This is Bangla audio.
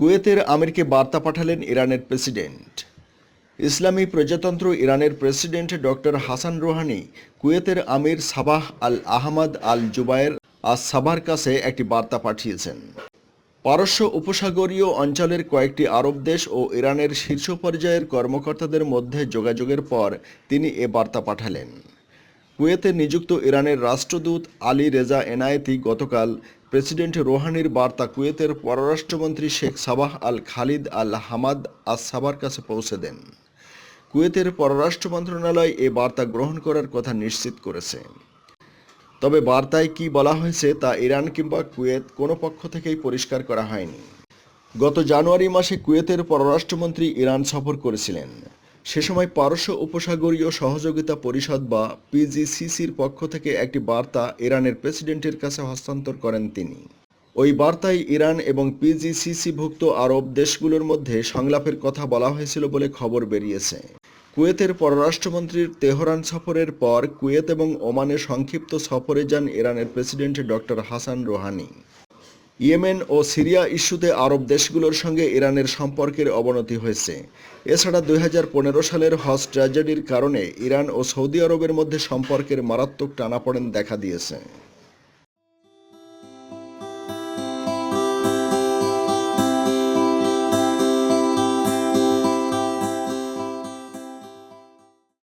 কুয়েতের আমিরকে বার্তা পাঠালেন ইরানের প্রেসিডেন্ট। ইসলামী প্রজাতন্ত্র ইরানের প্রেসিডেন্ট ডক্টর হাসান রোহানি কুয়েতের emir Sabah al Ahmad al Jaber আজ সাবার কাছে একটি বার্তা পাঠিয়েছেন। পারস্য উপসাগরীয় অঞ্চলের কয়েকটি আরব দেশ ও ইরানের শীর্ষ পর্যায়ের কর্মকর্তাদের মধ্যে যোগাযোগের পর তিনি এ বার্তা পাঠালেন। কুয়েতে নিযুক্ত ইরানের রাষ্ট্রদূত আলী রেজা এনায়েতি গতকাল প্রেসিডেন্ট রোহানির বার্তা কুয়েতের পররাষ্ট্রমন্ত্রী Sheikh Sabah al Khalid al Hamad আজ সাবার কাছে পৌঁছে দেন। কুয়েতের পররাষ্ট্র মন্ত্রণালয় এ বার্তা গ্রহণ করার কথা নিশ্চিত করেছে। তবে বার্তায় কি বলা হয়েছে তা ইরান কিংবা কুয়েত কোনো পক্ষ থেকেই পরিষ্কার করা হয়নি। গত জানুয়ারি মাসে কুয়েতের পররাষ্ট্রমন্ত্রী ইরান সফর করেছিলেন। সে সময় পারস্য উপসাগরীয় সহযোগিতা পরিষদ বা পিজিসিসির পক্ষ থেকে একটি বার্তা ইরানের প্রেসিডেন্টের কাছে হস্তান্তর করেন তিনি। ওই বার্তায় ইরান এবং পিজিসিসিভুক্ত আরব দেশগুলোর মধ্যে সংলাপের কথা বলা হয়েছিল বলে খবর বেরিয়েছে। কুয়েতের পররাষ্ট্রমন্ত্রীর তেহরান সফরের পর কুয়েত এবং ওমানে সংক্ষিপ্ত সফরে যান ইরানের president doctor Hassan Rouhani. Yemen ও সিরিয়া ইস্যুতে আরব দেশগুলোর সঙ্গে ইরানের সম্পর্কের অবনতি হয়েছে। এছাড়া দু হাজার পনেরো সালের হজ ট্র্যাজেডির কারণে ইরান ও সৌদি আরবের মধ্যে সম্পর্কের মারাত্মক টানাপড়েন দেখা দিয়েছে।